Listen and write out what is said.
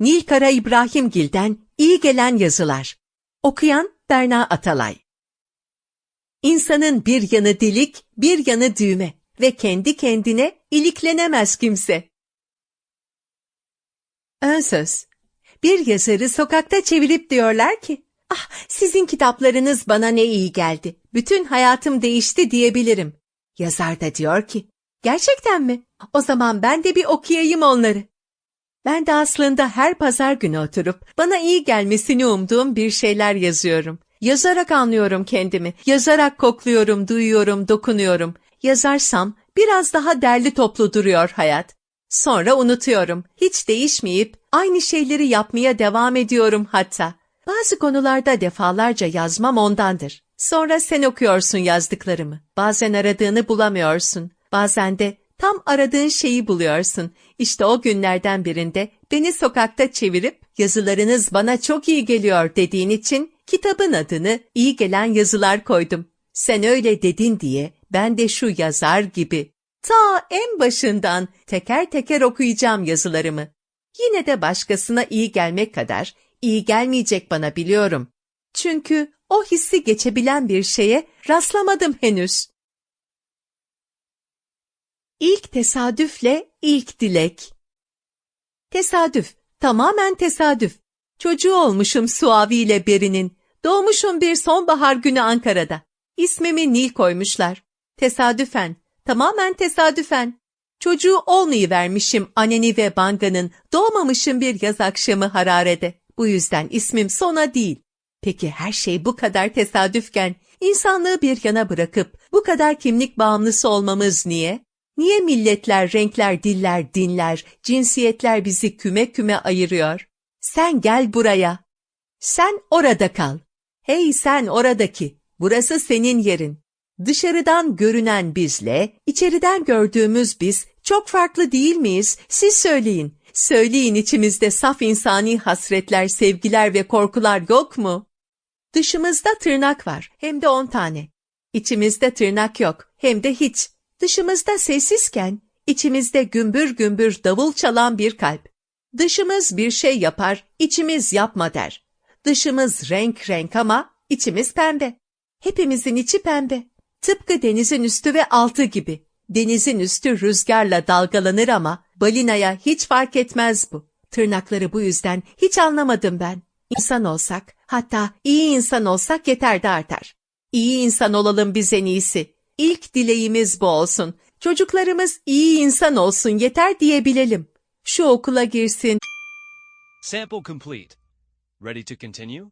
Nilkara İbrahimgil'den iyi gelen yazılar. Okuyan Berna Atalay. İnsanın bir yanı delik, bir yanı düğme ve kendi kendine iliklenemez kimse. Ön söz. Bir yazarı sokakta çevirip diyorlar ki, ah sizin kitaplarınız bana ne iyi geldi, bütün hayatım değişti diyebilirim. Yazar da diyor ki, gerçekten mi? O zaman ben de bir okuyayım onları. Ben de aslında her pazar günü oturup bana iyi gelmesini umduğum bir şeyler yazıyorum. Yazarak anlıyorum kendimi, yazarak kokluyorum, duyuyorum, dokunuyorum. Yazarsam biraz daha derli toplu duruyor hayat. Sonra unutuyorum. Hiç değişmeyip aynı şeyleri yapmaya devam ediyorum hatta. Bazı konularda defalarca yazmam ondandır. Sonra sen okuyorsun yazdıklarımı. Bazen aradığını bulamıyorsun. Bazen de tam aradığın şeyi buluyorsun. İşte o günlerden birinde beni sokakta çevirip yazılarınız bana çok iyi geliyor dediğin için kitabın adını iyi gelen yazılar koydum. Sen öyle dedin diye ben de şu yazar gibi ta en başından teker teker okuyacağım yazılarımı. Yine de başkasına iyi gelmek kadar iyi gelmeyecek bana biliyorum. Çünkü o hissi geçebilen bir şeye rastlamadım henüz. İlk tesadüfle ilk dilek. Tesadüf, tamamen tesadüf. Çocuğu olmuşum Suavi ile Beri'nin. Doğmuşum bir sonbahar günü Ankara'da. İsmimi Nil koymuşlar. Tesadüfen, tamamen tesadüfen. Çocuğu olmayıvermişim Aneni ve Banga'nın, doğmamışım bir yaz akşamı Harare'de. Bu yüzden ismim Sona değil. Peki her şey bu kadar tesadüfken, insanlığı bir yana bırakıp bu kadar kimlik bağımlısı olmamız niye? Niye milletler, renkler, diller, dinler, cinsiyetler bizi küme küme ayırıyor? Sen gel buraya. Sen orada kal. Hey sen oradaki, burası senin yerin. Dışarıdan görünen bizle, içeriden gördüğümüz biz çok farklı değil miyiz? Siz söyleyin. Söyleyin içimizde saf insani hasretler, sevgiler ve korkular yok mu? Dışımızda tırnak var, hem de on tane. İçimizde tırnak yok, hem de hiç. Dışımızda sessizken, içimizde gümbür gümbür davul çalan bir kalp. Dışımız bir şey yapar, içimiz yapma der. Dışımız renk renk ama içimiz pembe. Hepimizin içi pembe. Tıpkı denizin üstü ve altı gibi. Denizin üstü rüzgarla dalgalanır ama balinaya hiç fark etmez bu. Tırnakları bu yüzden hiç anlamadım ben. İnsan olsak, hatta iyi insan olsak yeter de artar. İyi insan olalım biz en iyisi. İlk dileğimiz bu olsun. Çocuklarımız iyi insan olsun yeter diyebilelim. Şu okula girsin, Sample complete. Ready to continue?